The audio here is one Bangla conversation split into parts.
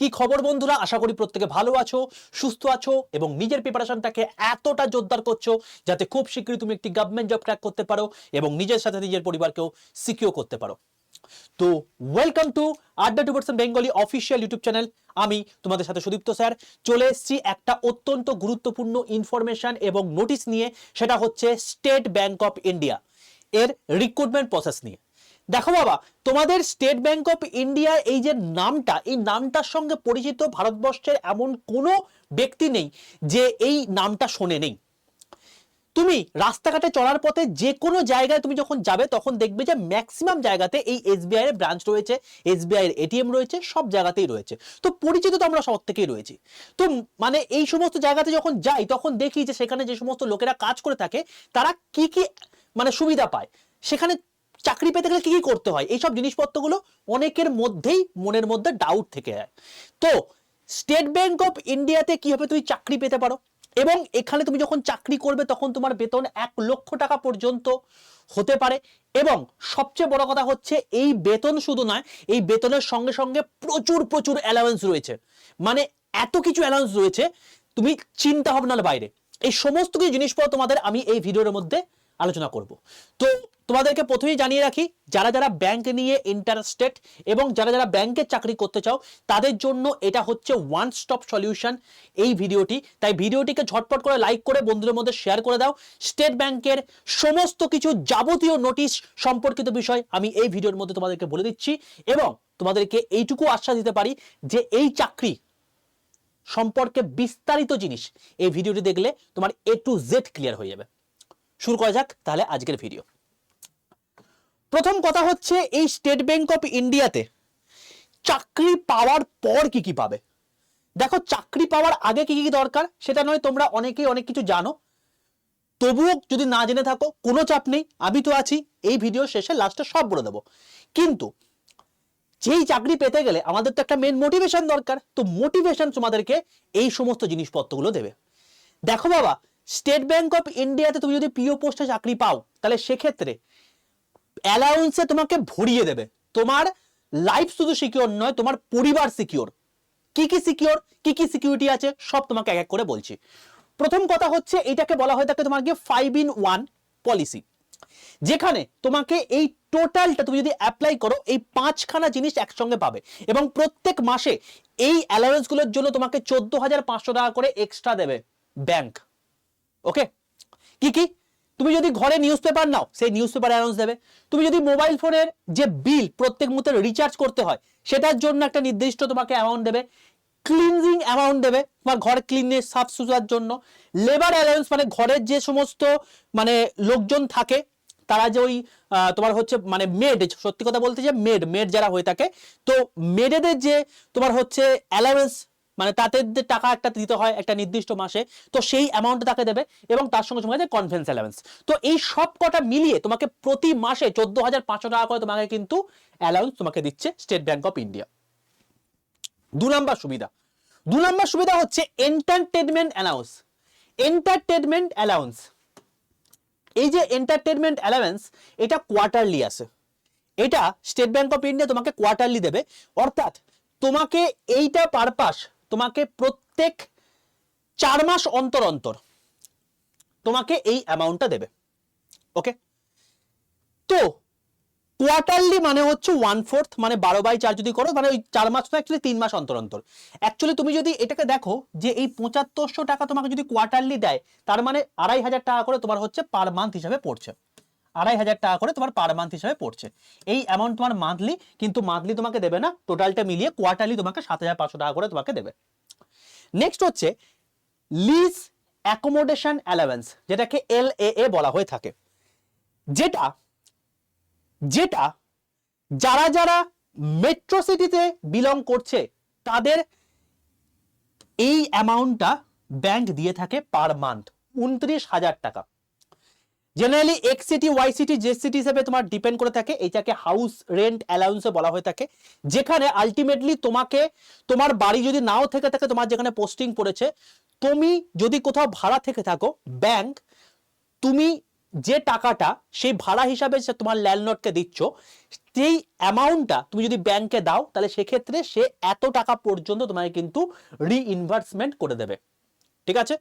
কি খবর বন্ধুরা? আশা করি প্রত্যেকে ভালো আছো, সুস্থ আছো এবং নিজের প্রিপারেশনটাকে এতটা জোরদার করছ যাতে খুব শীঘ্রই তুমি একটি গভর্নমেন্ট জব ক্র্যাক করতে পারো এবং নিজের সাথে নিজের পরিবারকেও সিকিউর করতে পারো। তো welcome to Adda two percent Bengali official YouTube channel আমি তোমাদের সাথে সুদীপ্ত স্যার। চলে এসেছি একটা অত্যন্ত গুরুত্বপূর্ণ ইনফরমেশন এবং নোটিশ নিয়ে, সেটা হচ্ছে স্টেট ব্যাংক অফ ইন্ডিয়া এর রিক্রুটমেন্ট প্রসেস নিয়ে। দেখো বাবা, তোমাদের স্টেট ব্যাংক অফ ইন্ডিয়া এই যে নামটা, এই নামটার সঙ্গে পরিচিত ভারতবর্ষের এমন কোনো ব্যক্তি নেই যে এই নামটা শোনে নেই। তুমি রাস্তাঘাটে চলার পথে যে কোনো জায়গায় তুমি যখন যাবে, তখন দেখবে যে ম্যাক্সিমাম জায়গাতে এই এসবিআই এর ব্রাঞ্চ রয়েছে এসবিআই এর এটিএম রয়েছে, সব জায়গাতেই রয়েছে। তো পরিচিত তো আমরা সব থেকেই রয়েছি। তো মানে এই সমস্ত জায়গাতে যখন যাই, তখন দেখি যে সেখানে যে সমস্ত লোকেরা কাজ করে থাকে, তারা কি কি মানে সুবিধা পায়? সেখানে চাকরি পেতে গেলে কি কি করতে হয়? এইসব জিনিসপত্রগুলো অনেকের মধ্যেই মনের মধ্যে ডাউট থেকে যায়। তো স্টেট ব্যাংক অফ ইন্ডিয়াতে কীভাবে তুমি চাকরি পেতে পারো? এবং এখানে তুমি যখন চাকরি করবে তখন তোমার বেতন এক লক্ষ টাকা পর্যন্ত হতে পারে। এবং সবচেয়ে বড় কথা হচ্ছে এই বেতন শুধু নয়, এই বেতনের সঙ্গে সঙ্গে প্রচুর প্রচুর অ্যালাউন্স রয়েছে। মানে এত কিছু অ্যালাউন্স রয়েছে, তুমি চিন্তা ভাবনার বাইরে। এই সমস্ত কিছু জিনিসপত্র তোমাদের আমি এই ভিডিওর মধ্যে আলোচনা করব। তো তোমাদেরকে প্রথমেই জানিয়ে রাখি, যারা যারা ব্যাংক নিয়ে ইন্টারেস্টেড এবং যারা যারা ব্যাংকের চাকরি করতে চাও, তাদের জন্য এটা হচ্ছে ওয়ান স্টপ সলিউশন এই ভিডিওটি। তাই ভিডিওটিকে ঝটপট করে লাইক করে বন্ধুদের মধ্যে শেয়ার করে দাও। স্টেট ব্যাংকের সমস্ত কিছু যাবতীয় নোটিশ সম্পর্কিত বিষয় আমি এই ভিডিওর মধ্যে তোমাদেরকে বলে দিচ্ছি এবং তোমাদেরকে এইটুকু আশ্বাস দিতে পারি যে এই চাকরি সম্পর্কে বিস্তারিত জিনিস এই ভিডিওটি দেখলে তোমার এ টু জেড ক্লিয়ার হয়ে যাবে। শুরু করা যাক তাহলে আজকের ভিডিও। প্রথম কথা হচ্ছে এই স্টেট ব্যাংক অফ ইন্ডিয়াতে চাকরি পাওয়ার পর কি কি পাবে? দেখো, চাকরি পাওয়ার আগে কি কি দরকার সেটা নয়, তোমরা অনেকেই অনেক কিছু জানো। তবুও যদি না জেনে থাকো, কোনো চাপ নেই, আমি তো আছি, এই ভিডিও শেষে লাস্টে সব বলে দেবো। কিন্তু যেই চাকরি পেতে গেলে আমাদের তো একটা মেন মোটিভেশন দরকার, তো মোটিভেশন তোমাদেরকে এই সমস্ত জিনিসপত্রগুলো দেবে। দেখো বাবা, স্টেট ব্যাংক অফ ইন্ডিয়াতে তুমি যদি পিও পোস্টে চাকরি পাও, তাহলে সেক্ষেত্রে অ্যালাউন্সে তোমাকে ভরিয়ে দেবে। তোমার লাইফ শুধু সিকিওর নয়, তোমার পরিবার সিকিওর কি কি সিকিওর কি কি সিকিউরিটি আছে, সব তোমাকে এক এক করে বলছি। প্রথম কথা হচ্ছে, এটাকে বলা হয় থাকে তোমাকে ফাইভ ইন ওয়ান পলিসি যেখানে তোমাকে এই টোটালটা তুমি যদি অ্যাপ্লাই করো, এই পাঁচখানা জিনিস একসঙ্গে পাবে এবং প্রত্যেক মাসে এই অ্যালাউন্সগুলোর জন্য তোমাকে চোদ্দ হাজার পাঁচশো টাকা করে এক্সট্রা দেবে ব্যাংক ওকে কি কি? তুমি যদি ঘরে নিউজ পেপার নাও, সেই নিউজ পেপার অ্যানাউন্স দেবে। তুমি যদি মোবাইল ফোনের যে বিল প্রত্যেক মুহূর্তে রিচার্জ করতে হয়, সেটার জন্য একটা নির্দিষ্ট তোমাকে অ্যামাউন্ট দেবে। ক্লিনজিং অ্যামাউন্ট দেবে, তোমার ঘর ক্লিনে সাফ সুতরার জন্য। লেবার অ্যালাউন্স মানে ঘরের যে সমস্ত মানে লোকজন থাকে, তারা যে ওই তোমার হচ্ছে মানে মেড সত্যি কথা বলতে যে মেড মেড যারা হয়ে থাকে, তো মেডেদের যে তোমার হচ্ছে অ্যালাউন্স মানে তাদের টাকা একটা দিতে হয় একটা নির্দিষ্ট মাসে, তো সেই অ্যামাউন্ট তাকে দেবে এবং তার সঙ্গে সঙ্গে কনফারেন্স অ্যালাউন্স তো এই সব কটা মিলিয়ে তোমাকে প্রতি মাসে চোদ্দ হাজার পাঁচশো টাকা করে তোমাকে কিন্তু অ্যালাউন্স তোমাকে দিচ্ছে স্টেট ব্যাংক অফ ইন্ডিয়া দু নম্বর সুবিধা। দু নম্বর সুবিধা হচ্ছে এন্টারটেনমেন্ট অ্যালাউন্স এন্টারটেনমেন্ট অ্যালাউন্স এই যে এন্টারটেনমেন্ট অ্যালাউন্স এটা কোয়ার্টারলি আসে এটা স্টেট ব্যাংক অফ ইন্ডিয়া তোমাকে কোয়ার্টারলি দেবে। অর্থাৎ তোমাকে এইটা পারপাস তোমাকে প্রত্যেক চার মাস অন্তর অন্তর তোমাকে এই অ্যামাউন্টটা দেবে। ওকে তো কোয়ার্টারলি মানে হচ্ছে ওয়ান ফোর্থ মানে বারো বাই চার যদি করো মানে ওই চার মাস তো অ্যাকচুয়ালি তিন মাস অন্তর অন্তর। অ্যাকচুয়ালি তুমি যদি এটাকে দেখো যে এই পঁচাত্তরশো টাকা তোমাকে যদি কোয়ার্টারলি দেয়, তার মানে আড়াই হাজার টাকা করে তোমার হচ্ছে পার মান্থ হিসাবে পড়ছে। আড়াই হাজার টাকা করে তোমার পার মান্থ হিসাবে পড়ছে। এই অ্যামাউন্ট তোমার মান্থলি কিন্তু মান্থলি তোমাকে দেবে না টোটালটা মিলিয়ে কোয়ার্টারলি তোমাকে সাত হাজার পাঁচশো টাকা করে তোমাকে দেবে। নেক্সট হচ্ছে লিজ অ্যাকোমোডেশন অ্যালাওয়েন্স যেটাকে এল এ বলা হয়ে থাকে। যেটা যেটা যারা যারা মেট্রো সিটিতে বিলং করছে, তাদের এই অ্যামাউন্টটা ব্যাংক দিয়ে থাকে পার মান্থ উনত্রিশ হাজার টাকা। Generally X city Y city যে সিটি হিসেবে তোমার ডিপেন্ড করে থাকে। এইটাকে হাউস রেন্ট অ্যালাউন্সে বলা হয়ে থাকে। যেখানে আলটিমেটলি তোমাকে, তোমার বাড়ি যদি নাও থেকে থাকে, তোমার যেখানে পোস্টিং পড়েছে, তুমি যদি কোথাও ভাড়া থেকে থাকো ব্যাংক তুমি যে টাকাটা সেই ভাড়া হিসাবে তোমার ল্যান্ডলর্ডকে দিচ্ছ, সেই অ্যামাউন্টটা তুমি যদি ব্যাংকে দাও, তাহলে সেক্ষেত্রে সে এত টাকা পর্যন্ত তোমাকে কিন্তু রিইনভার্সমেন্ট করে দেবে। ঠিক আছে?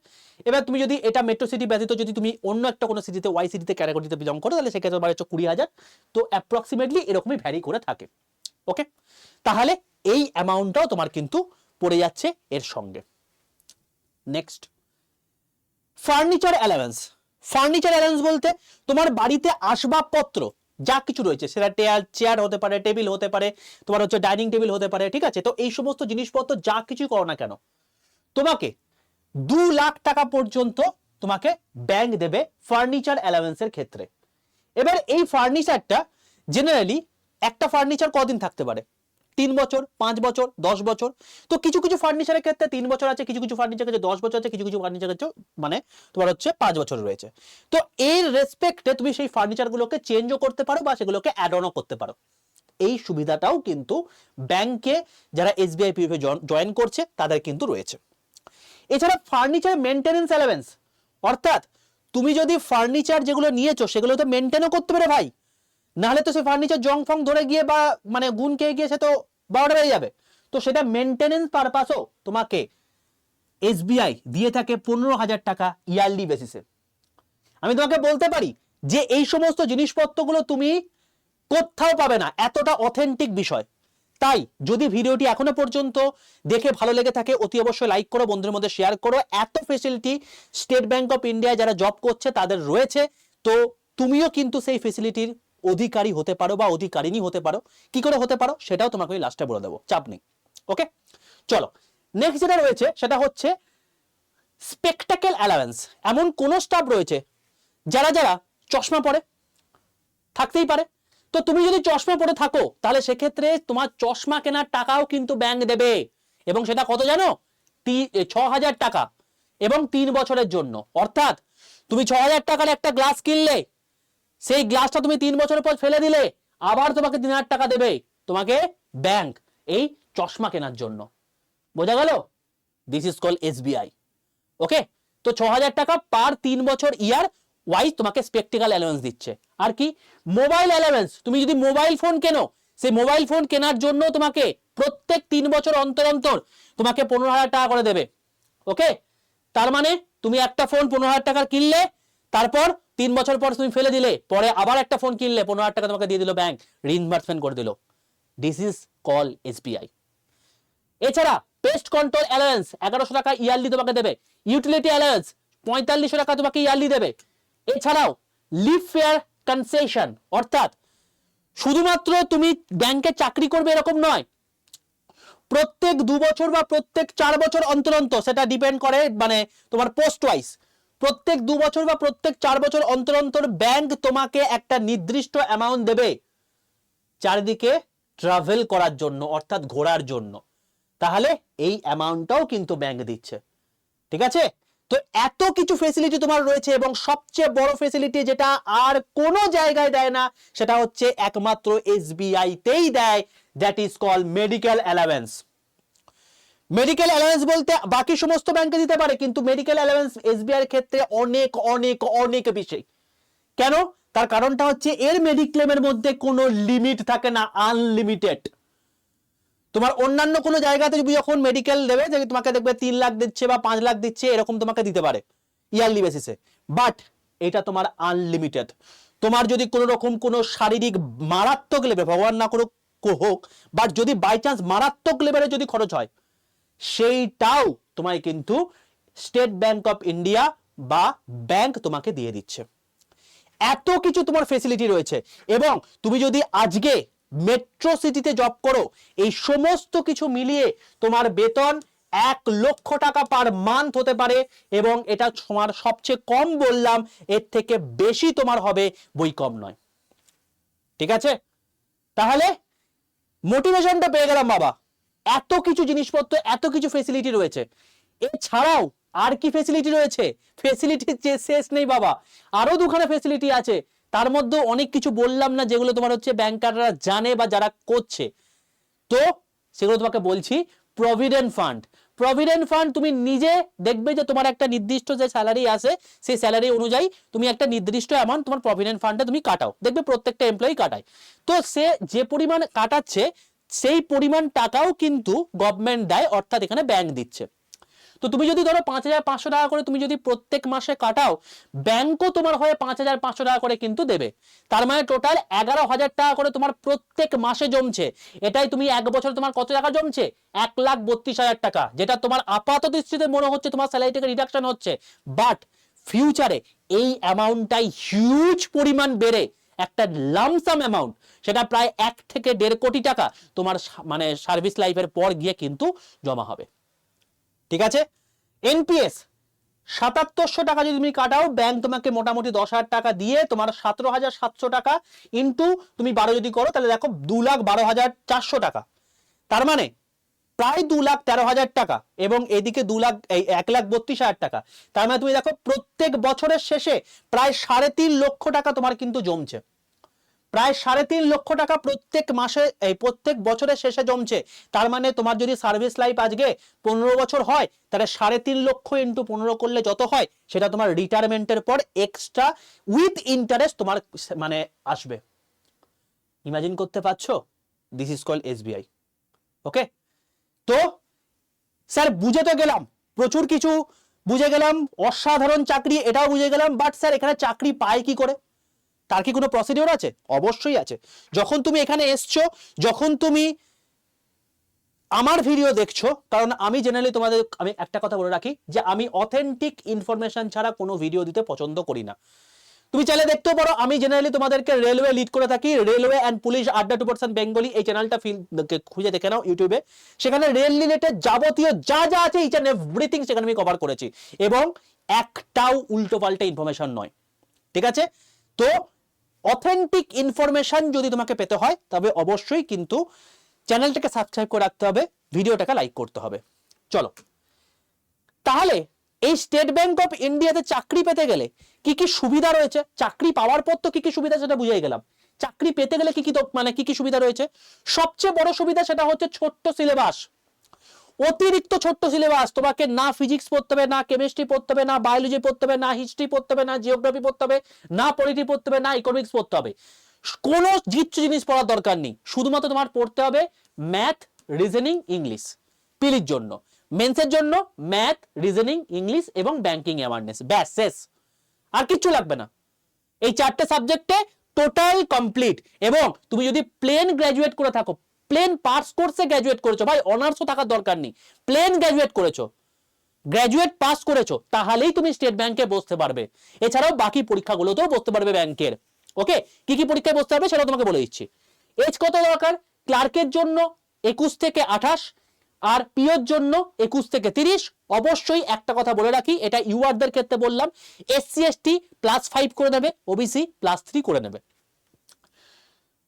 এবার তুমি যদি এটা মেট্রো সিটি ব্যতীত যদি তুমি অন্য একটা কোনো সিটিতে ওয়াই সিটিতে ক্যাটাগরিতে বিলং করো, তাহলে সেক্ষেত্রে তোমার হচ্ছে কুড়ি হাজার। তো অ্যাপ্রক্সিমেটলি এরকমই ভ্যারি করে থাকে। ওকে তাহলে এই অ্যামাউন্টটাও তোমার কিন্তু পড়ে যাচ্ছে এর সঙ্গে। Next furniture allowance furniture allowance বলতে তোমার বাড়িতে আসবাবপত্র, যা কিছু রয়েছে, সেটা টেয়ার চেয়ার হতে পারে টেবিল হতে পারে, তোমার হচ্ছে ডাইনিং টেবিল হতে পারে, ঠিক আছে? তো এই সমস্ত জিনিসপত্র যা কিছু করো না কেন, তোমাকে দু লাখ টাকা পর্যন্ত তোমাকে ব্যাংক দেবে ফার্নিচার অ্যালাওয়েন্সের ক্ষেত্রে। এবার এই ফার্নিচারটা জেনারেলি একটা ফার্নিচার কদিন থাকতে পারে? তিন বছর, পাঁচ বছর, দশ বছর? তো কিছু কিছু ফার্নিচারের ক্ষেত্রে তিন বছর আছে, কিছু কিছু ফার্নিচার ক্ষেত্রে দশ বছর আছে, কিছু কিছু ফার্নিচার ক্ষেত্রে মানে তোমার হচ্ছে পাঁচ বছর রয়েছে। তো এর রেসপেক্টে তুমি সেই ফার্নিচারগুলোকে চেঞ্জও করতে পারো বা সেগুলোকে অ্যাড অনও করতে পারো। এই সুবিধাটাও কিন্তু ব্যাংকে যারা এসবিআই পিএফে জয়েন করছে, তাদের কিন্তু রয়েছে। এছাড়া ফার্নিচার মেনটেনেন্স অ্যালাওয়েন্স অর্থাৎ তুমি যদি ফার্নিচার যেগুলো নিয়েছো, সেগুলো তো মেনটেনও করতে পারে ভাই। নাহলে তো সে ফার্নিচার জং ফং ধরে গিয়ে বা মানে গুণ খেয়ে গিয়ে সে তো বারোটা হয়ে যাবে। তো সেটা মেনটেনেন্স পারপাসও তোমাকে এসবিআই দিয়ে থাকে পনেরো হাজার টাকা ইয়ারলি বেসিসে আমি তোমাকে বলতে পারি যে এই সমস্ত জিনিসপত্রগুলো তুমি কোথাও পাবে না। এতটা অথেন্টিক বিষয়। তাই যদি ভিডিওটি এখনও পর্যন্ত দেখে ভালো লেগে থাকে, অতি অবশ্যই লাইক করো, বন্ধুদের মধ্যে শেয়ার করো। এত facility State Bank of India যারা জব করছে, তাদের রয়েছে। তো তুমিও কিন্তু সেই ফেসিলিটির অধিকারী হতে পারো বা অধিকারিনী হতে পারো। কি করে হতে পারো? সেটাও তোমাকে আমি লাস্টে বলে দেবো। চাপ নেই। ওকে চলো। নেক্সট যেটা রয়েছে, সেটা হচ্ছে স্পেকটাকেল অ্যালাওয়েন্স এমন কোন স্টাফ রয়েছে, যারা যারা চশমা পরে, থাকতেই পারে। তো তুমি যদি চশমা পরে থাকো, তাহলে সেক্ষেত্রে তোমার চশমা কেনার টাকাও কিন্তু ব্যাংক দেবে। এবং সেটা কত জানো? ছ হাজার টাকা। এবং তিন বছরের জন্য। অর্থাৎ তুমি ছ হাজার টাকার একটা গ্লাস কিনলে, সেই গ্লাসটা তুমি তিন বছরের পর ফেলে দিলে, আবার তোমাকে তিন হাজার টাকা দেবে তোমাকে ব্যাংক এই চশমা কেনার জন্য। বোঝা গেল? This is call SBI okay তো ছ হাজার টাকা পার তিন বছর ইয়ার ওয়াইজ তোমাকে স্পেকটিক্যাল অ্যালাউন্স দিচ্ছে। আর কি? মোবাইল অ্যালাউন্স তুমি যদি মোবাইল ফোন কেনো, সেই মোবাইল ফোন কেনার জন্য তোমাকে প্রত্যেক তিন বছর অন্তর অন্তর তোমাকে পনেরো হাজার টাকা করে দেবে। ওকে তার মানে তুমি একটা ফোন পনেরো হাজার টাকার কিনলে, তারপর তিন বছর পর তুমি ফেলে দিলে, পরে আবার একটা ফোন কিনলে, পনেরো হাজার টাকা তোমাকে দিয়ে দিল ব্যাংক রিইনভার্সমেন্ট করে দিল। দিস ইজ কল এসবিআই এছাড়া পেস্ট কন্ট্রোল অ্যালায়েন্স এগারোশো টাকা ইয়ারলি তোমাকে দেবে। ইউটিলিটি অ্যালায়েন্স পঁয়তাল্লিশশো টাকা তোমাকে ইয়ারলি দেবে। এছাড়াও লিভ ফেয়ার কনসেশন অর্থাৎ শুধুমাত্র তুমি ব্যাংকে চাকরি করবে এরকম নয়, প্রত্যেক দু বছর বা প্রত্যেক চার বছর অন্তর অন্তর, সেটা ডিপেন্ড করে মানে তোমার পোস্ট ওয়াইজ প্রত্যেক দু বছর বা প্রত্যেক চার বছর অন্তর অন্তর ব্যাংক তোমাকে একটা নির্দিষ্ট অ্যামাউন্ট দেবে, চারিদিকে ট্রাভেল করার জন্য, অর্থাৎ ঘোরার জন্য। তাহলে এই অ্যামাউন্টটাও কিন্তু ব্যাংক দিচ্ছে। ঠিক আছে? তো এত কিছু ফেসিলিটি তোমার রয়েছে এবং সবচেয়ে বড় ফেসিলিটি যেটা আর কোনো জায়গায় দেয় না, সেটা হচ্ছে একমাত্র এসবিআই তেই দেয় that is call medical allowance medical allowance বলতে বাকি সমস্ত ব্যাংকে দিতে পারে, কিন্তু মেডিকেল অ্যালাওয়েন্স এসবিআই এর ক্ষেত্রে অনেক অনেক অনেক বেশি। কেন? তার কারণটা হচ্ছে এর মেডিক্লেমের মধ্যে কোনো লিমিট থাকে না আনলিমিটেড তোমার অন্যান্য কোনো জায়গাতে তুমি যখন মেডিকেল দেবে যে তোমাকে দেখবে তিন লাখ দিচ্ছে বা পাঁচ লাখ দিচ্ছে, এরকম তোমাকে দিতে পারে ইয়ারলি বেসিসে বাট এটা তোমার আনলিমিটেড তোমার যদি কোনো রকম কোনো শারীরিক মারাত্মক লেভেল ভগবান না করুক হোক বাট যদি বাই চান্স মারাত্মক লেভেলে যদি খরচ হয়, সেইটাও তোমায় কিন্তু স্টেট ব্যাংক অফ ইন্ডিয়া বা ব্যাংক তোমাকে দিয়ে দিচ্ছে। এত কিছু তোমার ফেসিলিটি রয়েছে। এবং তুমি যদি আজকে মেট্রো সিটিতে জব করো, এই সমস্ত কিছু মিলিয়ে তোমার বেতন এক লক্ষ টাকা পার মান্থ হতে পারে এবং এটা তোমার সবচেয়ে কম বললাম, এর থেকে বেশি তোমার হবে বই কম নয়। ঠিক আছে? তাহলে মোটিভেশনটা পেয়ে গেলাম বাবা। এত কিছু জিনিসপত্র, এত কিছু ফেসিলিটি রয়েছে। এছাড়াও আর কি ফেসিলিটি রয়েছে? ফেসিলিটি যে শেষ নেই বাবা। আরও দুখানা ফেসিলিটি আছে। তার মধ্যে অনেক কিছু বললাম না যেগুলো তোমার হচ্ছে ব্যাংকাররা জানে বা যারা করছে। তো সেগুলো তোমাকে বলছি প্রভিডেন্ট ফান্ড প্রভিডেন্ট ফান্ড তুমি নিজে দেখবে যে তোমার একটা নির্দিষ্ট যে স্যালারি আছে, সেই স্যালারি অনুযায়ী তুমি একটা নির্দিষ্ট অ্যামাউন্ট তোমার প্রভিডেন্ট ফান্ডে তুমি কাটাও। দেখবে প্রত্যেকটা এমপ্লয়ি কাটায়। তো সে যে পরিমাণ কাটাচ্ছে, সেই পরিমাণ টাকাও কিন্তু গভর্নমেন্ট দেয়, অর্থাৎ এখানে ব্যাংক দিচ্ছে। তো তুমি যদি ধরো পাঁচ হাজার পাঁচশো টাকা করে তুমি যদি প্রত্যেক মাসে কাটাও ব্যাংকও তোমার হয়ে পাঁচ হাজার পাঁচশো টাকা করে কিন্তু দেবে। তার মানে টোটাল এগারো হাজার টাকা করে তোমার প্রত্যেক মাসে জমছে। এটাই তুমি এক বছরে তোমার কত টাকা জমছে? এক লাখ বত্রিশ হাজার টাকা, যেটা তোমার আপাত দৃষ্টিতে মনে হচ্ছে তোমার স্যালারি থেকে রিডাকশন হচ্ছে। বাট ফিউচারে এই অ্যামাউন্টটাই হিউজ পরিমাণ বেড়ে, একটা লামসাম অ্যামাউন্ট সেটা প্রায় এক থেকে দেড় কোটি টাকা তোমার মানে সার্ভিস লাইফের পর গিয়ে কিন্তু জমা হবে। ঠিক আছে? এনপিএস সাতাত্তরশো টাকা যদি তুমি কাটাও ব্যাংক তোমাকে মোটামুটি দশ হাজার টাকা দিয়ে তোমার সতেরো হাজার সাতশো টাকা ইন্টু তুমি বারো যদি করো, তাহলে দেখো দু লাখ বারো হাজার চারশো টাকা। তার মানে প্রায় দু লাখ তেরো হাজার টাকা এবং এদিকে দু লাখ, এই এক লাখ বত্রিশ হাজার টাকা। তার মানে তুমি দেখো প্রত্যেক বছরের শেষে প্রায় সাড়ে তিন লক্ষ টাকা তোমার কিন্তু জমছে। প্রায় সাড়ে তিন লক্ষ টাকা প্রত্যেক মাসে, এই প্রত্যেক বছরের শেষে জমছে। তার মানে তোমার যদি সার্ভিস লাইফ আজকে পনেরো বছর হয়, তাহলে সাড়ে তিন লক্ষ ইন্টু পনেরো করলে যত হয়, সেটা তোমার রিটায়ারমেন্টের পর এক্সট্রা উইথ ইন্টারেস্ট তোমার মানে আসবে। ইমাজিন করতে পারছ? This is call SBI okay তো স্যার বুঝে তো গেলাম, প্রচুর কিছু বুঝে গেলাম, অসাধারণ চাকরি এটাও বুঝে গেলাম বাট স্যার এখানে চাকরি পায় কি করে? তার কি কোনো প্রসিডিওর আছে? অবশ্যই আছে। যখন তুমি এখানে এসছো, যখন তুমি আমার ভিডিও দেখছ, কারণ আমি জেনারেলি তোমাদের, আমি একটা কথা বলে রাখি যে আমি অথেন্টিক ইনফরমেশন ছাড়া কোনো ভিডিও দিতে পছন্দ করি না। তুমি চাইলে দেখতেও পারো, আমি জেনারেলি তোমাদেরকে রেলওয়ে লিড করে থাকি। Railway and police Adda two percent Bengali এই চ্যানেলটা ফিল খুঁজে দেখে নাও ইউটিউবে সেখানে রেল রিলেটেড যাবতীয় যা যা আছে ইচ অ্যান্ড এভরিথিং সেখানে আমি কভার করেছি। এবং একটাও উল্টো পাল্টা ইনফরমেশন নয়। ঠিক আছে? তো অথেন্টিক ইনফরমেশন যদি তোমাকে পেতে হয়, তবে অবশ্যই কিন্তু চ্যানেলটাকে সাবস্ক্রাইব করে রাখতে হবে, ভিডিওটাকে লাইক করতে হবে। চলো। তাহলে এই স্টেট ব্যাংক অফ ইন্ডিয়াতে চাকরি পেতে গেলে কি কি সুবিধা রয়েছে? চাকরি পাওয়ার পর তো কি কি সুবিধা সেটা বুঝে গেলাম। চাকরি পেতে গেলে কি কি মানে কি কি সুবিধা রয়েছে? সবচেয়ে বড় সুবিধা সেটা হচ্ছে ছোট্ট সিলেবাস অতিরিক্ত ছোট্ট সিলেবাস তোমাকে না ফিজিক্স পড়তে হবে, না কেমিস্ট্রি পড়তে হবে, না বায়োলজি পড়তে হবে, না হিস্ট্রি পড়তে হবে, না জিওগ্রাফি পড়তে হবে, না পলিটি পড়তে হবে, না ইকোনমিক্স পড়তে হবে। কোনো কিচ্ছু জিনিস পড়ার দরকার নেই। শুধুমাত্র তোমার পড়তে হবে ম্যাথ রিজনিং ইংলিশ পিলির জন্য। মেন্সের জন্য ম্যাথ রিজনিং ইংলিশ এবং ব্যাংকিং অ্যাওয়ারনেস ব্যাস, শেষ। আর কিচ্ছু লাগবে না। এই চারটে সাবজেক্টে টোটাল কমপ্লিট এবং তুমি যদি প্লেন গ্র্যাজুয়েট করে থাকো প্লেন পাস কোর্সে গ্র্যাজুয়েট করেছ। ভাই অনার্সও থাকার দরকার নেই। প্লেন গ্র্যাজুয়েট করেছ। গ্র্যাজুয়েট পাস করেছ। তাহলেই তুমি স্টেট ব্যাংকে বসতে পারবে। এছাড়াও বাকি পরীক্ষাগুলোতেও বসতে পারবে ব্যাংকের ওকে কি কি পরীক্ষায় বসতে হবে সেটা তোমাকে বলে দিচ্ছি। এজ কত দরকার? ক্লার্কের জন্য একুশ থেকে আঠাশ আর পিওর জন্য একুশ থেকে তিরিশ। অবশ্যই একটা কথা বলে রাখি, এটা ইউআরদের ক্ষেত্রে বললাম। এসসি এসটি প্লাস ফাইভ করে নেবে ওবিসি প্লাস থ্রি করে নেবে।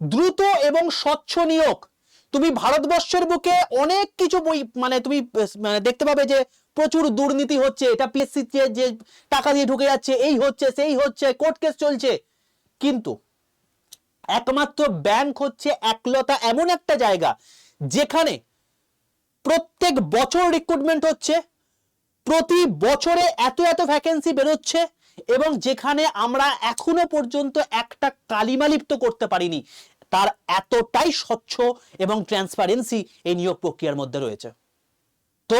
দ্রুত এবং স্বচ্ছ নিয়োগ। তুমি ভারতবর্ষের বুকে অনেক কিছু বই মানে তুমি মানে দেখতে পাবে যে প্রচুর দুর্নীতি হচ্ছে, এটা পিএসসি যে টাকা দিয়ে ঢুকে যাচ্ছে, এই হচ্ছে, সেই হচ্ছে কোর্ট কেস চলছে। কিন্তু একমাত্র ব্যাংক হচ্ছে একলতা এমন একটা জায়গা যেখানে প্রত্যেক বছর রিক্রুটমেন্ট হচ্ছে, প্রতি বছরে এত এত ভ্যাকেন্সি বেরোচ্ছে এবং যেখানে আমরা এখনও পর্যন্ত একটা কালিমালিপ্ত করতে পারিনি। তার এতটাই স্বচ্ছ এবং ট্রান্সপারেন্সি এই নিয়োগ প্রক্রিয়ার মধ্যে রয়েছে। তো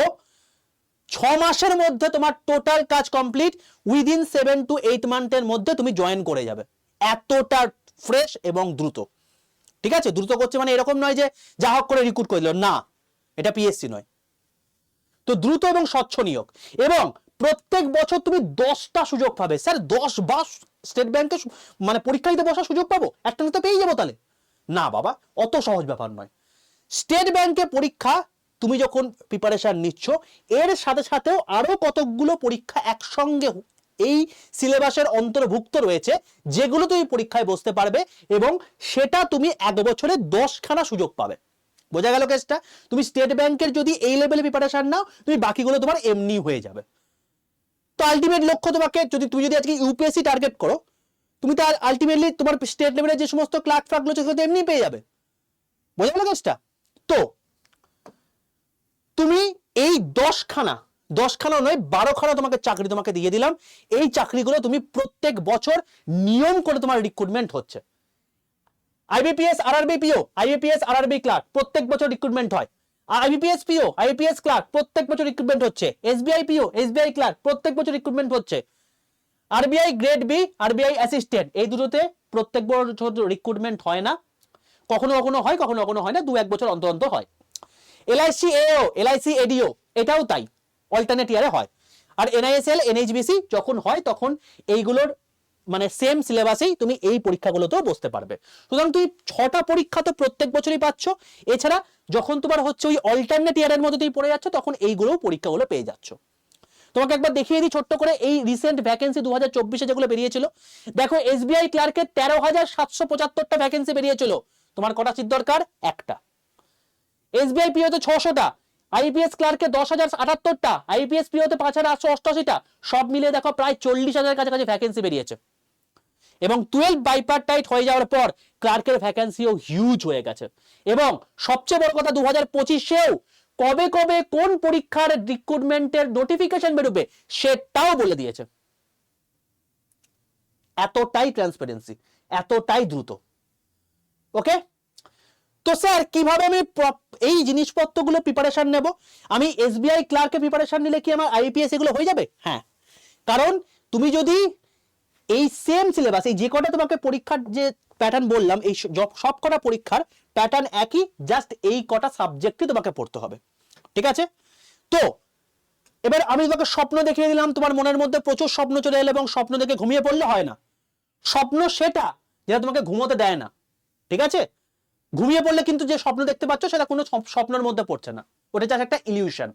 ছ মাসের মধ্যে তোমার টোটাল কাজ complete within seven to eight মান্থের মধ্যে তুমি জয়েন করে যাবে। এতটা ফ্রেশ এবং দ্রুত। ঠিক আছে? দ্রুত করছে মানে এরকম নয় যে যা হোক করে রিক্রুট করে দিল। না, এটা পিএসসি নয়। তো দ্রুত এবং স্বচ্ছ নিয়োগ। এবং প্রত্যেক বছর তুমি দশটা সুযোগ পাবে। স্যার, দশ বার স্টেট ব্যাংকে মানে পরীক্ষা দিতে বসার সুযোগ পাবো? একটা তো পেয়ে যাব তাহলে। না বাবা, অত সহজ ব্যাপার নয়। স্টেট ব্যাংকে পরীক্ষা তুমি যখন প্রিপারেশন নিচ্ছ, এর সাথে সাথেও আরও কতকগুলো পরীক্ষা একসঙ্গে এই সিলেবাসের অন্তর্ভুক্ত রয়েছে, যেগুলো তুমি পরীক্ষায় বসতে পারবে এবং সেটা তুমি এক বছরে দশখানা সুযোগ পাবে। বোঝা গেল কেসটা তুমি স্টেট ব্যাংকের যদি এই লেভেলে প্রিপারেশন নাও, তুমি বাকিগুলো তোমার এমনি হয়ে যাবে। তো আলটিমেট লক্ষ্য তোমাকে, যদি, তুমি যদি আজকে ইউপিএসসি টার্গেট করো তুমি তো আলটিমেটলি তোমার স্টেট লেভেলে যে সমস্ত ক্লার্ক ফ্লার্কগুলো সেগুলো তো এমনি পেয়ে যাবে। বোঝা গেল কেসটা তো, তুমি এই দশখানা দশখানা নয়, বারোখানা তোমাকে চাকরি তোমাকে দিয়ে দিলাম। এই চাকরিগুলো তুমি প্রত্যেক বছর নিয়ম করে তোমার রিক্রুটমেন্ট হচ্ছে। IBPS RRB PO IBPS RRB clerk প্রত্যেক বছর রিক্রুটমেন্ট হয়। আইবিপিএস পিও আইবিপিএস ক্লার্ক প্রত্যেক বছর রিক্রুটমেন্ট হচ্ছে। এসবিআই পিও এসবিআই ক্লার্ক প্রত্যেক বছর রিক্রুটমেন্ট হচ্ছে। RBI grade B RBI assistant এই দুটোতে প্রত্যেক বছর রিক্রুটমেন্ট হয় না। কখনো কখনো হয়, কখনো কখনো হয় না দু এক বছর অন্তর অন্তর হয়। এলআইসি এও এলআইসি এডিও এটাও তাই অল্টারনেট ইয়ারে হয়। আর এনআইএসএল এনএইচবিসি যখন হয়, তখন এইগুলোর মানে সেম সিলেবাসেই তুমি এই পরীক্ষাগুলোতেও বসতে পারবে। সুতরাং তুমি ছটা পরীক্ষা তো প্রত্যেক বছরই পাচ্ছ। এছাড়া যখন তোমার হচ্ছে ওই অল্টারনেট ইয়ারের মধ্যে তুমি পড়ে যাচ্ছ, তখন এইগুলোও পরীক্ষাগুলো পেয়ে যাচ্ছ। তোমাকে একবার দেখিয়ে দিই ছোট্ট করে এই রিসেন্ট ভ্যাকেন্সি দু হাজার চব্বিশে যেগুলো বেরিয়েছিল। দেখো এসবিআই ক্লার্কের তেরো হাজার সাতশো পঁচাত্তরটা ভ্যাকেন্সি বেরিয়েছিল। তোমার কটা সিট দরকার? একটা। এসবিআই পিওতে ছশোটা। আইপিএস ক্লার্কে দশ হাজার আটাত্তরটা। আইপিএস পিওতে পাঁচ হাজার আটশো অষ্টআশিটা। সব মিলিয়ে দেখো, প্রায় চল্লিশ হাজারের কাছাকাছি ভ্যাকেন্সি বেরিয়েছে। এবং টুয়েলভ বাইপার টাইট হয়ে যাওয়ার পর ক্লার্কের ভ্যাকেন্সিও হিউজ হয়ে গেছে। এবং সবচেয়ে বড় কথা দু হাজার পঁচিশেও কবে কবে কোন পরীক্ষার রিক্রুটমেন্টের নোটিফিকেশন বেরোবে সেটাও বলে দিয়েছে। এতটাই ট্রান্সপারেন্সি এতটাই দ্রুত। ওকে তো স্যার, কীভাবে আমি এই জিনিসপত্রগুলো প্রিপারেশন নেব? আমি এসবিআই ক্লার্কে প্রিপারেশন নিলে কি আমার আইপিএস এগুলো হয়ে যাবে? হ্যাঁ। কারণ তুমি যদি এই সেম সিলেবাস এই যে কটা তোমাকে পরীক্ষার যে প্যাটার্ন বললাম, এই সব কটা পরীক্ষার প্যাটার্ন একই জাস্ট এই কটা সাবজেক্টই তোমাকে পড়তে হবে। ঠিক আছে? তো, এবার আমি তোমাকে স্বপ্ন দেখিয়ে দিলাম, তোমার মনের মধ্যে প্রচুর স্বপ্ন চলে এলো এবং স্বপ্ন দেখে ঘুমিয়ে পড়লে হয় না। স্বপ্ন সেটা যেটা তোমাকে ঘুমোতে দেয় না। ঠিক আছে? ঘুমিয়ে পড়লে কিন্তু যে স্বপ্ন দেখতে পাচ্ছ, সেটা কোনো স্বপ- স্বপ্নের মধ্যে পড়ছে না। ওটা জাস্ট একটা ইলিউশন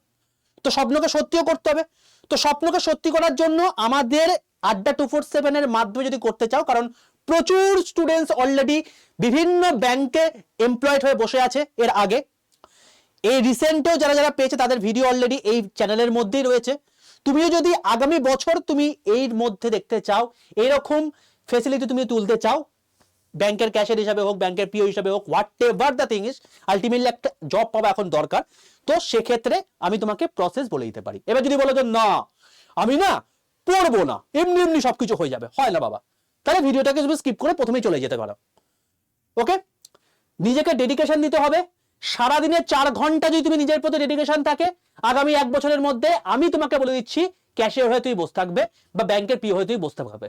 তো স্বপ্নকে সত্যিও করতে হবে। তো স্বপ্নকে সত্যি করার জন্য আমাদের আড্ডা টু ফোর সেভেনের মাধ্যমে যদি করতে চাও, কারণ প্রচুর স্টুডেন্টস অলরেডি বিভিন্ন ব্যাংকে এমপ্লয়েড হয়ে বসে আছে এর আগে। এই রিসেন্টেও যারা যারা পেয়েছে, তাদের ভিডিও অলরেডি এই চ্যানেলের মধ্যেই রয়েছে। তুমিও যদি আগামী বছর তুমি এর মধ্যে দেখতে চাও এইরকম ফেসিলিটি তুমি তুলতে চাও ব্যাংকের ক্যাশিয়ার হিসাবে হোক ব্যাংকের পিও হিসাবে হোক whatever the thing is ultimately একটা জব পাওয়া এখন দরকার। তো সেক্ষেত্রে আমি তোমাকে প্রসেস বলে দিতে পারি। এবার যদি বলো যে না, আমি না পড়ব না, এমনি এমনি সবকিছু হয়ে যাবে। হয় না বাবা। তাহলে ভিডিওটাকে তুমি স্কিপ করে প্রথমেই চলে যেতে পারো। ওকে নিজেকে ডেডিকেশন দিতে হবে। সারাদিনে চার ঘণ্টা যদি তুমি নিজের প্রতি ডেডিকেশন থাকে, আগামী এক বছরের মধ্যে আমি তোমাকে বলে দিচ্ছি ক্যাশিয়ার হয়ে তুই বসে থাকবে বা ব্যাংকের পিও হয়ে তুই বসতে পারবে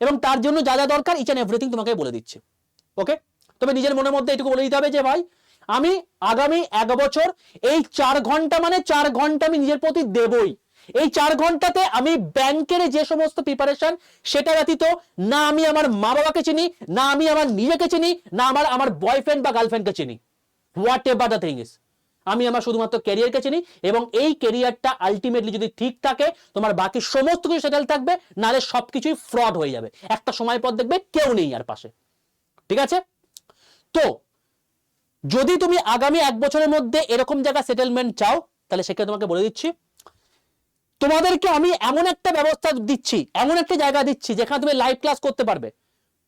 এবং তার জন্য যা যা দরকার ইচ অ্যান্ড এভরিথিং তোমাকে বলে দিচ্ছি। ওকে তবে নিজের মনের মধ্যে এটুকু বলে দিতে হবে যে, ভাই, আমি আগামী এক বছর এই চার ঘণ্টা মানে চার ঘণ্টা আমি নিজের প্রতি দেবই। এই চার ঘন্টাতে আমি ব্যাংকের যে সমস্ত প্রিপারেশন সেটা ব্যতীত না আমি আমার মা বাবাকে চিনি, না আমি আমার নিজেকে চিনি, না আমার আমার বয়ফ্রেন্ড বা গার্লফ্রেন্ডকে চিনি। Whatever the thing is আমি আমার শুধুমাত্র ক্যারিয়ারকে চিনি এবং এই ক্যারিয়ারটা আলটিমেটলি যদি ঠিক থাকে, তোমার বাকি সমস্ত কিছু সেটেল থাকবে, নাহলে সবকিছুই ফ্রড হয়ে যাবে। একটা সময় পর দেখবে কেউ নেই আর পাশে। ঠিক আছে? তো, যদি তুমি আগামী এক বছরের মধ্যে এরকম জায়গা সেটেলমেন্ট চাও, তাহলে সেক্ষেত্রে তোমাকে বলে দিচ্ছি তোমাদেরকে আমি এমন একটা ব্যবস্থা দিচ্ছি, এমন একটা জায়গা দিচ্ছি যেখানে তুমি লাইভ ক্লাস করতে পারবে।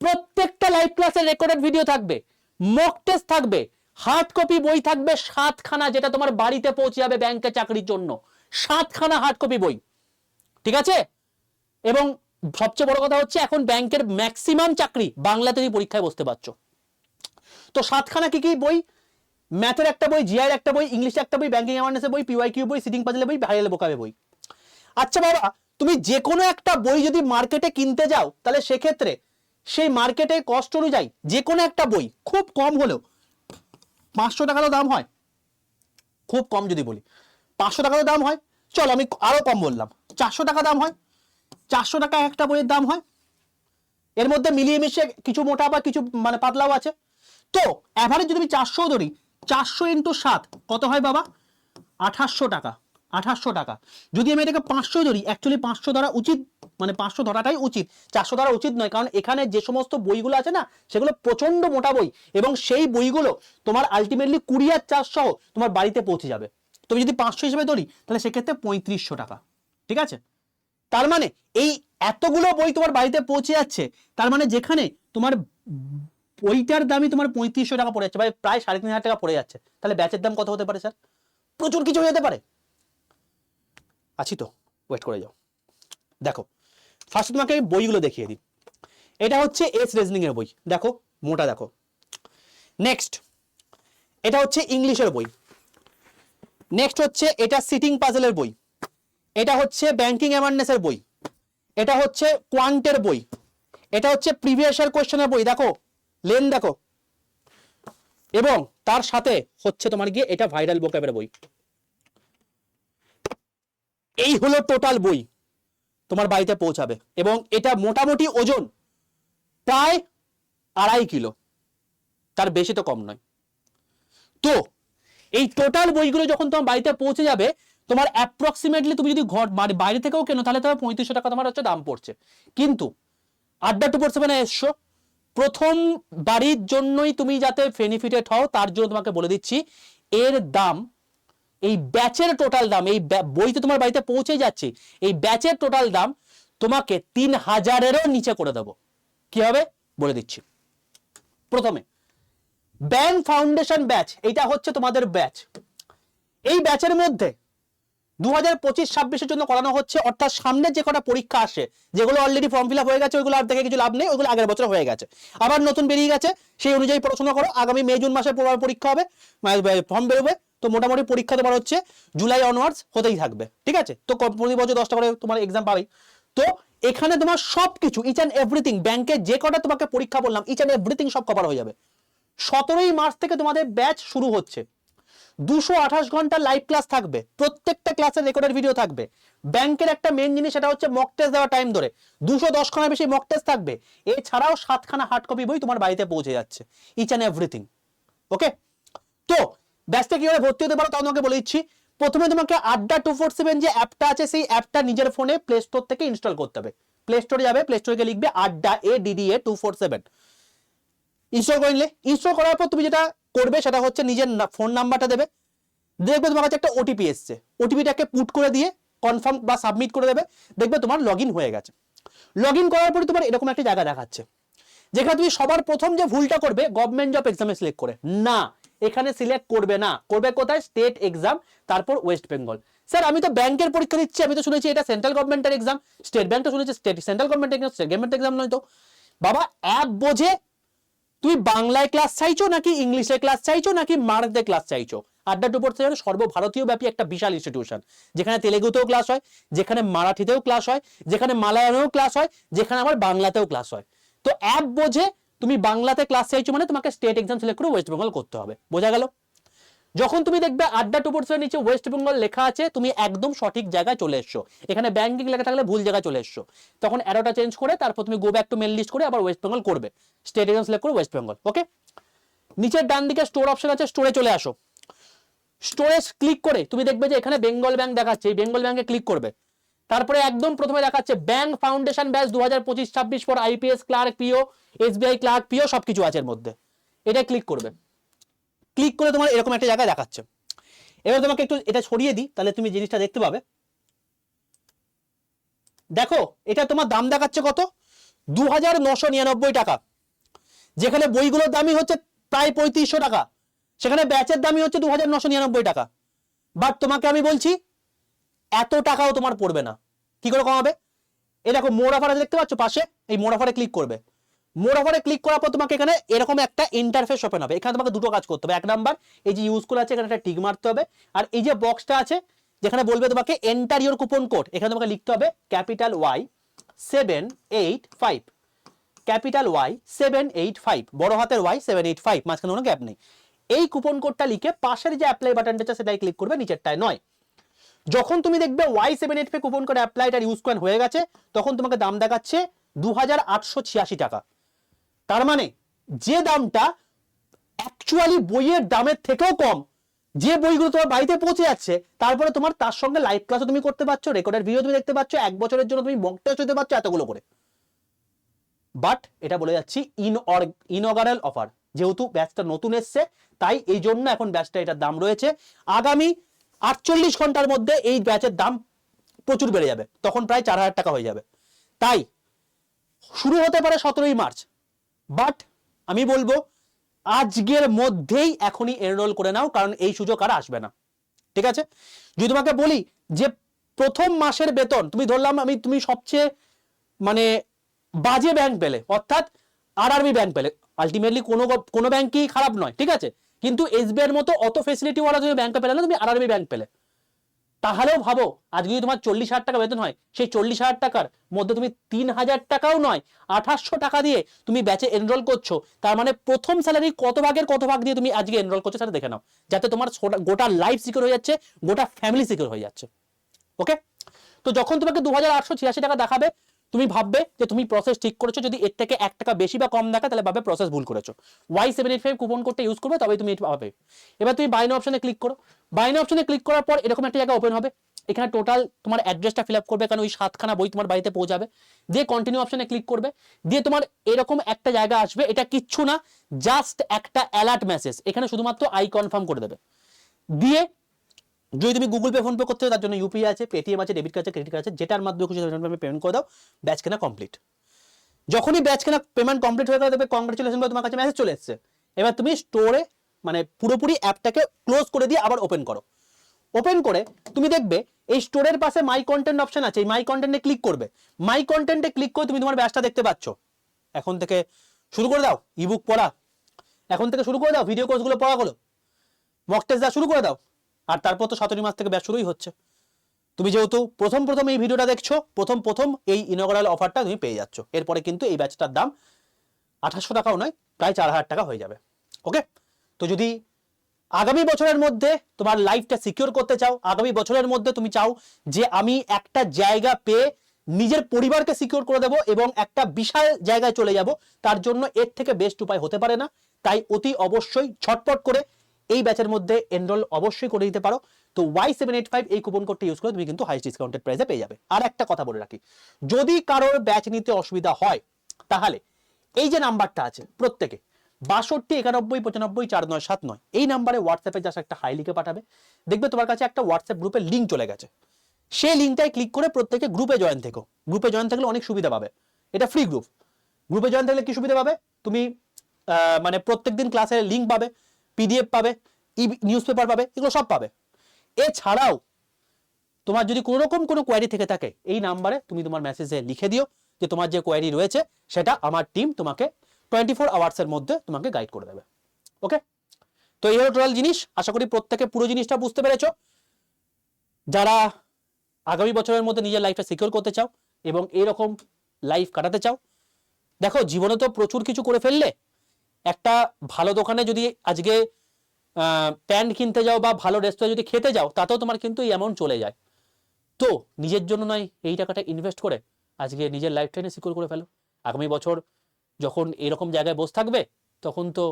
প্রত্যেকটা লাইভ ক্লাসের রেকর্ডেড ভিডিও থাকবে মক টেস্ট থাকবে হার্ড কপি বই থাকবে, সাতখানা যেটা তোমার বাড়িতে পৌঁছে যাবে ব্যাংকে চাকরির জন্য। সাতখানা হার্ড কপি বই। ঠিক আছে? এবং সবচেয়ে বড় কথা হচ্ছে এখন ব্যাংকের ম্যাক্সিমাম চাকরি বাংলাতে তুমি পরীক্ষায় বসতে পারছ। তো সাতখানা কি কি বই? ম্যাথের একটা বই জিআইয়ের একটা বই ইংলিশে একটা বই ব্যাংকিং অ্যাওয়ারনেসের বই পিওয়াই কিউ বই সিটিং পাজলের বই ভাইরাল বোকাবে বই। আচ্ছা বাবা, তুমি যে কোনো একটা বই যদি মার্কেটে কিনতে যাও, তাহলে সেক্ষেত্রে সেই মার্কেটে কস্ট অনুযায়ী যে কোনো একটা বই খুব কম হলেও পাঁচশো টাকারও দাম হয়। খুব কম যদি বলি। পাঁচশো টাকারও দাম হয়। চলো আমি আরও কম বললাম। চারশো টাকা দাম হয়। চারশো টাকা একটা বইয়ের দাম হয়। এর মধ্যে মিলিয়ে মিশিয়ে কিছু মোটা বা কিছু মানে পাতলাও আছে। তো অ্যাভারেজ যদি আমি চারশো ধরি, চারশো ইন্টু সাত, কত হয় বাবা? আঠাশশো টাকা। আঠাশশো টাকা। যদি আমি এটাকে পাঁচশো ধরি অ্যাকচুয়ালি পাঁচশো ধরা উচিত মানে পাঁচশো ধরাটাই উচিত। চারশো ধরা উচিত নয়, কারণ এখানে যে সমস্ত বইগুলো আছে না, সেগুলো প্রচণ্ড মোটা বই, এবং সেই বইগুলো তোমার আলটিমেটলি কুরিয়ার চার্জ সহ তোমার বাড়িতে পৌঁছে যাবে। তুমি যদি পাঁচশো হিসেবে ধরি, তাহলে সেক্ষেত্রে পঁয়ত্রিশশো টাকা। ঠিক আছে? তার মানে এই এতগুলো বই তোমার বাড়িতে পৌঁছে যাচ্ছে, তার মানে যেখানে তোমার বইটার দামই তোমার পঁয়ত্রিশশো টাকা পড়ে যাচ্ছে প্রায় সাড়ে তিন হাজার টাকা পড়ে যাচ্ছে। তাহলে ব্যাচের দাম কত হতে পারে, স্যার? প্রচুর কিছু হয়ে যেতে পারে। আছি তো ওয়েট করে যাও। দেখো ফার্স্ট তোমাকে বইগুলো দেখিয়ে দিই। এটা হচ্ছে এস রিজনিং এর বই। দেখো, মোটা দেখো। নেক্সট এটা হচ্ছে ইংলিশের বই। নেক্সট হচ্ছে এটা সিটিং পাজেলের বই। এটা হচ্ছে ব্যাংকিং অ্যাওয়ারনেসের বই। এটা হচ্ছে কোয়ান্টের বই। এটা হচ্ছে প্রিভিয়াস ইয়ার কোয়েশ্চেনের বই। দেখো, লেন দেখো। এবং তার সাথে হচ্ছে তোমার গিয়ে এটা ভাইরাল বোকাবের বই। এই হলো টোটাল বই। তোমার বাড়িতে পৌঁছাবে। এবং এটা মোটামুটি ওজন প্রায় আড়াই কিলো। তার বেশি তো কম নয়। তো, এই টোটাল বইগুলো যখন তোমার বাড়িতে পৌঁছে যাবে, তোমার অ্যাপ্রক্সিমেটলি তুমি যদি ঘর বাড়ি- বাইরে থেকেও কেনো, তাহলে তোমার পঁয়ত্রিশশো টাকা তোমার হচ্ছে দাম পড়ছে। কিন্তু, আড্ডা টু পড়ছে মানে এসছো প্রথম বাড়ির জন্যই তুমি যাতে বেনিফিটেড হও তার জন্য তোমাকে বলে দিচ্ছি, এর দাম এই ব্যাচের টোটাল দাম, এই ব্যা- বইতে তোমার বাড়িতে পৌঁছে যাচ্ছে, এই ব্যাচের টোটাল দাম তোমাকে তিন হাজারেরও নিচে করে দেবো। কি হবে? বলে দিচ্ছি। প্রথমে, ব্যাংক ফাউন্ডেশন ব্যাচ এটা হচ্ছে তোমাদের ব্যাচ। এই ব্যাচের মধ্যে দু হাজার পঁচিশ ছাব্বিশের জন্য করানো হচ্ছে, অর্থাৎ সামনে যে কটা পরীক্ষা আসে, যেগুলো অলরেডি ফর্ম ফিল হয়ে গেছে, ওইগুলো আর দেখে কিছু লাভ নেই ওইগুলো আগের বছর হয়ে গেছে। আবার নতুন বেরিয়ে গেছে, সেই অনুযায়ী পড়াশোনা করো, আগামী মে, জুন মাসে পর- পরীক্ষা হবে ফর্ম বেরোবে। তো মোটামুটি পরীক্ষা তোমার হচ্ছে জুলাই অনওয়ার্ডস হতেই থাকবে। ঠিক আছে? তো প্রতি বছর দশটা করে তোমার এক্সাম পাবেই তো এখানে তোমার সব কিছু ইচ অ্যান্ড এভরিথিং ব্যাংকে যে কটা তোমাকে পরীক্ষা বললাম ইচ অ্যান্ড এভরিথিং সব কভার হয়ে যাবে। সতেরোই মার্চ থেকে তোমাদের ব্যাচ শুরু হচ্ছে। দুশো আঠাশ ঘণ্টা লাইভ ক্লাস থাকবে। প্রত্যেকটা ক্লাসের রেকর্ডের ভিডিও থাকবে। ব্যাংকের একটা মেন জিনিস, সেটা হচ্ছে মক টেস্ট দেওয়া টাইম ধরে। দুশো দশ খানা বেশি মক টেস্ট থাকবে। এছাড়াও সাতখানা হার্ড কপি বই তোমার বাড়িতে পৌঁছে যাচ্ছে। ইচ অ্যান্ড এভরিথিং ওকে তো ব্যাচটা কীভাবে ভর্তি হতে পারো তাও তোমাকে বলে দিচ্ছি। প্রথমে তোমাকে আড্ডা টু ফোর সেভেন যে অ্যাপটা আছে, সেই অ্যাপটা নিজের ফোনে প্লে স্টোর থেকে ইনস্টল করতে হবে। প্লে স্টোরে যাবে প্লে স্টোরে লিখবে Adda A DD A two four seven. Install করে নিলে। ইনস্টল করার পর তুমি যেটা করবে সেটা হচ্ছে নিজের ফোন নাম্বারটা দেবে। দেখবে তোমার কাছে একটা ওটিপি এসছে। ওটিপিটাকে পুট করে দিয়ে কনফার্ম বা সাবমিট করে দেবে। দেখবে তোমার লগ হয়ে গেছে। লগ করার পরে তোমার এরকম একটা জায়গা দেখাচ্ছে। যেখানে তুমি সবার প্রথম যে ভুলটা করবে গভর্নমেন্ট জব এক্সামে সিলেক্ট করে। না এখানে সিলেক্ট করবে না। করবে কোথায়? স্টেট এক্সাম তারপর ওয়েস্ট বেঙ্গল স্যার, আমি তো ব্যাংকের পরীক্ষা দিচ্ছি, আমি তো শুনেছি এটা সেন্ট্রাল গভর্নমেন্টের এক্সাম স্টেট ব্যাংক তো শুনেছি state central government exam state government exam নয় তো। বাবা অ্যাপ বোঝে? তুমি বাংলায় ক্লাস চাইছো নাকি ইংলিশে ক্লাস চাইছো নাকি মারাঠিতে ক্লাস চাইছো? আড্ডা টু পড়তে সর্বভারতীয় ব্যাপী একটা বিশাল ইনস্টিটিউশন যেখানে তেলেগুতেও ক্লাস হয়, যেখানে মারাঠিতেও ক্লাস হয়, যেখানে মালায়ালেও ক্লাস হয়, যেখানে আমার বাংলাতেও ক্লাস হয়। তো অ্যাপ বোঝে তুমি বাংলাতে ক্লাস চাইছো মানে তোমাকে স্টেট এক্সাম সিলেক্ট করে ওয়েস্ট বেঙ্গল করতে হবে। বোঝা গেল? যখন তুমি দেখবে আড্ডা টু নিচে ওয়েস্ট বেঙ্গল লেখা আছে, তুমি একদম সঠিক জায়গায় চলে এসছো। এখানে ব্যাংকিং লেখা থাকলে ভুল জায়গায় চলে এসছো। তখন অ্যারোটা চেঞ্জ করে, তারপর তুমি go back to mail list করে আবার ওয়েস্ট বেঙ্গল করবে। স্টেট এক্সাম সিলেক্ট করে ওয়েস্ট বেঙ্গল ওকে নিচের ডান দিকে স্টোর অপশন আছে স্টোরে চলে আসো। স্টোরেজ ক্লিক করে, তুমি দেখবে যে এখানে বেঙ্গল ব্যাংক দেখাচ্ছে, এই বেঙ্গল ব্যাংকে ক্লিক করবে। তারপরে একদম প্রথমে দেখাচ্ছে ব্যাংক ফাউন্ডেশন ব্যাচ দু হাজার পঁচিশ ছাব্বিশ পর IPS clerk PO, SBI clerk PO সবকিছু আছে এর মধ্যে। এটা ক্লিক করবে। ক্লিক করে তোমার এরকম একটা জায়গায় দেখাচ্ছে। এবার তোমাকে একটু এটা ছড়িয়ে দিই, তাহলে তুমি জিনিসটা দেখতে পাবে। দেখো, এটা তোমার দাম দেখাচ্ছে কত? দু হাজার নশো নিরানব্বই টাকা। যেখানে বইগুলোর দামই হচ্ছে প্রায় পঁয়ত্রিশশো টাকা। সেখানে ব্যাচের দামই হচ্ছে দু হাজার নশো নিরানব্বই টাকা। বাট তোমাকে আমি বলছি এত টাকাও তোমার পড়বে না। কি করে কমাবে? দেখো মোর অফার দেখতে পাচ্ছ? পাশে এই মোর অফারে ক্লিক করবে। মোর অফারে ক্লিক করার পর তোমাকে এখানে এরকম একটা ইন্টারফেস ওপেন হবে। এখানে তোমাকে দুটো কাজ করতে হবে। এক নাম্বার এই যে ইউজ করে আছে, এখানে একটা টিক মারতে হবে। আর এই যে বক্সটা আছে, যেখানে বলবে তোমাকে এন্টার ইউর কুপন কোড এখানে তোমাকে লিখতে হবে capital Y seven eight five capital Y seven eight five বড় হাতের ওয়াই সেভেন এইট ফাইভ মাঝখানে কোনো গ্যাপ নেই। এই কুপন কোডটা লিখে পাশের যে অ্যাপ্লাই বাটনটা আছে সেটাই ক্লিক করবে, নিচেরটায় নয়। যখন তুমি দেখবে Y seven eight five coupon code applied আর ইউজ করেন হয়ে গেছে, তখন তোমাকে দাম দেখাচ্ছে দু হাজার আটশো ছিয়াশি টাকা। তার মানে যে দামটা অ্যাকচুয়ালি বইয়ের দামের থেকেও কম, যে বইগুলো তোমার বাড়িতে পৌঁছে যাচ্ছে, তারপরে তোমার তার সঙ্গে লাইভ ক্লাসও তুমি করতে পারছ রেকর্ডের ভিডিও তুমি দেখতে পাচ্ছ, এক বছরের জন্য তুমি মক হতে পারছ, এতগুলো করে। বাট এটা বলে যাচ্ছি ইন ইনঅগারাল অফার যেহেতু ব্যাচটা নতুন এসছে, তাই এই জন্য এখন ব্যাচটা এটার দাম রয়েছে। আগামী আটচল্লিশ ঘণ্টার মধ্যে এই ব্যাচের দাম প্রচুর বেড়ে যাবে। তখন প্রায় চার হাজার টাকা হয়ে যাবে। তাই শুরু হতে পারে সতেরোই মার্চ। বাট আমি বলব, আজকের মধ্যেই এখনই এনরোল করে নাও, কারণ এই সুযোগ আর আসবে না। ঠিক আছে? যদি তোমাকে বলি যে প্রথম মাসের বেতন, তুমি ধরলাম আমি, তুমি সবচেয়ে মানে বাজে ব্যাংক পেলে, অর্থাৎ আরআরবি ব্যাংক পেলে। আলটিমেটলি কোনো কোনো ব্যাংকই খারাপ নয়, ঠিক আছে? কিন্তু এসবিআই মতো অত ফেসিলিটি ওয়ালা তুমি ব্যাংকে পেলে না, তুমি আরআরবি ব্যাংক পেলে। তাহলেও ভাবো, আজকে যদি তোমার চল্লিশ হাজার টাকা বেতন হয়, সেই চল্লিশ হাজার টাকার মধ্যে তুমি তিন হাজার টাকাও নয়, আঠাশশো টাকা দিয়ে তুমি ব্যাচে এনরোল করছ, তার মানে প্রথম স্যালারি কত ভাগের কত ভাগ দিয়ে তুমি আজকে এনরোল করছ সেটা দেখে নাও। যাতে তোমার গোটা লাইফ সিকিউর হয়ে যাচ্ছে, গোটা ফ্যামিলি সিকিউর হয়ে যাচ্ছে। ওকে তো যখন তোমাকে দু হাজার আটশো ছিয়াশি টাকা দেখাবে তুমি ভাববে যে তুমি প্রসেস ঠিক করেছ, যদি এর থেকে এক টাকা বেশি বা কম দেখা, তাহলে ভাবে প্রসেস ভুল করেছ। Y seven eight five coupon কোডটা ইউজ করবে তবে তুমি এটা পাবে। এবার তুমি বাইন অপশনে ক্লিক করো। বাইন অপশনে ক্লিক করার পর এরকম একটা জায়গা ওপেন হবে। এখানে টোটাল তোমার অ্যাড্রেসটা ফিল আপ করবে, কারণ ওই সাতখানা বই তোমার বাড়িতে পৌঁছাবে। দিয়ে কন্টিনিউ অপশনে ক্লিক করবে। দিয়ে তোমার এরকম একটা জায়গা আসবে, এটা কিচ্ছু না জাস্ট একটা অ্যালার্ট মেসেজ এখানে শুধুমাত্র আই কনফার্ম করে দেবে। দিয়ে যদি তুমি গুগল পে ফোন পে করতে তার জন্য ইউপিআই আছে পেটিএম আছে ডেবিট কার্ড আছে ক্রেডিট কার্ড আছে, যেটার মাধ্যমে খুশি পেমেন্ট করে দাও ব্যাচ কেনা কমপ্লিট যখনই ব্যাচ কেনা পেমেন্ট কমপ্লিট হয়ে গেলে দেখবে কংগ্রেচুলেশন তোমার কাছে মেসেজ চলে এসেছে। এবার তুমি স্টোরে মানে পুরোপুরি অ্যাপটাকে ক্লোজ করে দিয়ে আবার ওপেন করো। ওপেন করে তুমি দেখবে, এই স্টোরের পাশে মাই কন্টেন্ট অপশন আছে মাই কন্টেন্টে ক্লিক করবে। মাই কন্টেন্টে ক্লিক করে তুমি তোমার ব্যাচটা দেখতে পাচ্ছ। এখন থেকে শুরু করে দাও ইবুক পড়া। এখন থেকে শুরু করে দাও ভিডিও কোর্সগুলো পড়াগুলো। মক টেস্ট দেওয়া শুরু করে দাও। আর তারপর তো সতেরো মাস থেকে ব্যাচ শুরুই হচ্ছে। তুমি যেহেতু প্রথম প্রথম এই ভিডিওটা দেখছ, প্রথম প্রথম এই ইনগ্রাল অফারটা তুমি পেয়ে যাচ্ছ। এরপরে কিন্তু এই ব্যাচটার দাম আঠাশশো টাকাও নয়, প্রায় চার হাজার টাকা হয়ে যাবে। ওকে তো যদি আগামী বছরের মধ্যে তোমার লাইফটা সিকিউর করতে চাও, আগামী বছরের মধ্যে তুমি চাও যে আমি একটা জায়গা পেয়ে নিজের পরিবারকে সিকিউর করে দেবো এবং একটা বিশাল জায়গায় চলে যাব, তার জন্য এর থেকে বেস্ট উপায় হতে পারে না। তাই অতি অবশ্যই ছটপট করে এই ব্যাচের মধ্যে এনরোল অবশ্যই করে দিতে পারো। তো ওয়াই সেভেন এইট ফাইভ এই কুপন কোডটা ইউজ করে তুমি কিন্তু হাইস্ট ডিসকাউন্টেড প্রাইসে পেয়ে যাবে। আর একটা কথা বলে রাখি, যদি কারোর ব্যাচ নিতে অসুবিধা হয়, তাহলে এই যে নাম্বারটা আছে প্রত্যেকে, বাষট্টি, একানব্বই, পঁচানব্বই, চার নয়, সাত নয়, এই নাম্বারে হোয়াটসঅ্যাপে জাস্ট একটা হাই লিখে পাঠাবে। দেখবে তোমার কাছে একটা হোয়াটসঅ্যাপ গ্রুপের লিঙ্ক চলে গেছে। সেই লিঙ্কটায় ক্লিক করে প্রত্যেকে গ্রুপে জয়েন থেকো। গ্রুপে জয়েন থাকলে অনেক সুবিধা পাবে। এটা ফ্রি গ্রুপ গ্রুপে জয়েন থাকলে কি সুবিধা পাবে? তুমি মানে প্রত্যেক দিন ক্লাসের লিঙ্ক পাবে। পিডিএফ পাবে, ই নিউজ পেপার পাবে, এগুলো সব পাবে। এছাড়াও তোমার যদি কোনো রকম কোনো কোয়ারি থেকে থাকে, এই নাম্বারে তুমি তোমার মেসেজে লিখে দিও যে তোমার যে কোয়ারি রয়েছে, সেটা আমার টিম তোমাকে টোয়েন্টি ফোর আওয়ার্সের মধ্যে তোমাকে গাইড করে দেবে। ওকে তো এই হলো টোটাল জিনিস। আশা করি প্রত্যেকে পুরো জিনিসটা বুঝতে পেরেছ। যারা আগামী বছরের মধ্যে নিজের লাইফটা সিকিউর করতে চাও এবং এরকম লাইফ কাটাতে চাও, দেখো জীবনে তো প্রচুর কিছু করে ফেললে একটা ভালো দোকানে যদি আজকে প্যান্ট কিনতে যাও বা ভালো রেস্তোরাঁ যদি খেতে যাও, তাতেও তোমার কিন্তু এই অ্যামাউন্ট চলে যায়। তো নিজের জন্য নয়, এই টাকাটা ইনভেস্ট করে আজকে নিজের লাইফটাইনে সিকিউর করে ফেলো। আগামী বছর যখন এরকম জায়গায় বসে থাকবে, তখন তো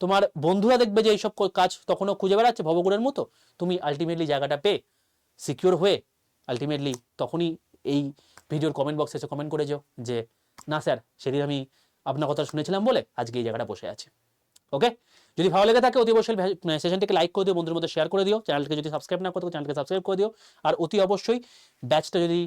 তোমার বন্ধুরা দেখবে যে এইসব কাজ তখনও খুঁজে বেড়াচ্ছে ভবগুড়ের মতো। তুমি আলটিমেটলি জায়গাটা পেয়ে সিকিউর হয়ে আলটিমেটলি তখনই এই ভিডিওর কমেন্ট বক্সে এসে কমেন্ট করে যাও যে, না স্যার সেদিন আমি আপনার কথা শুনেছিলাম বলে আজকে এই জায়গাটা বসে আছে। ওকে যদি ভালো লেগে থাকে, অতি অবশ্যই সেশনটিকে লাইক করে দিও, বন্ধুদের মধ্যে শেয়ার করে দিও চ্যানেলকে যদি সাবস্ক্রাইব না করতে চ্যানেলকে সাবস্ক্রাইব করে দিও। আর অতি অবশ্যই ব্যাচটা যদি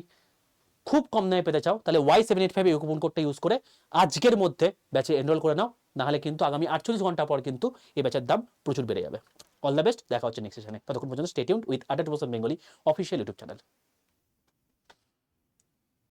খুব কম দামে পেতে চাও, তাহলে ওয়াই সেভেন এইট ফাইভ এই কুপন কোডটা ইউজ করে আজকের মধ্যে ব্যাচে এনরোল করে নাও, নাহলে কিন্তু আগামী আটচল্লিশ ঘণ্টা পর কিন্তু এই ব্যাচের দাম প্রচুর বেড়ে যাবে। অল দ্য বেস্ট দেখা হচ্ছে নেক্সট সেশনে ততক্ষণ পর্যন্ত stay tuned with Adda percent Bengali official YouTube channel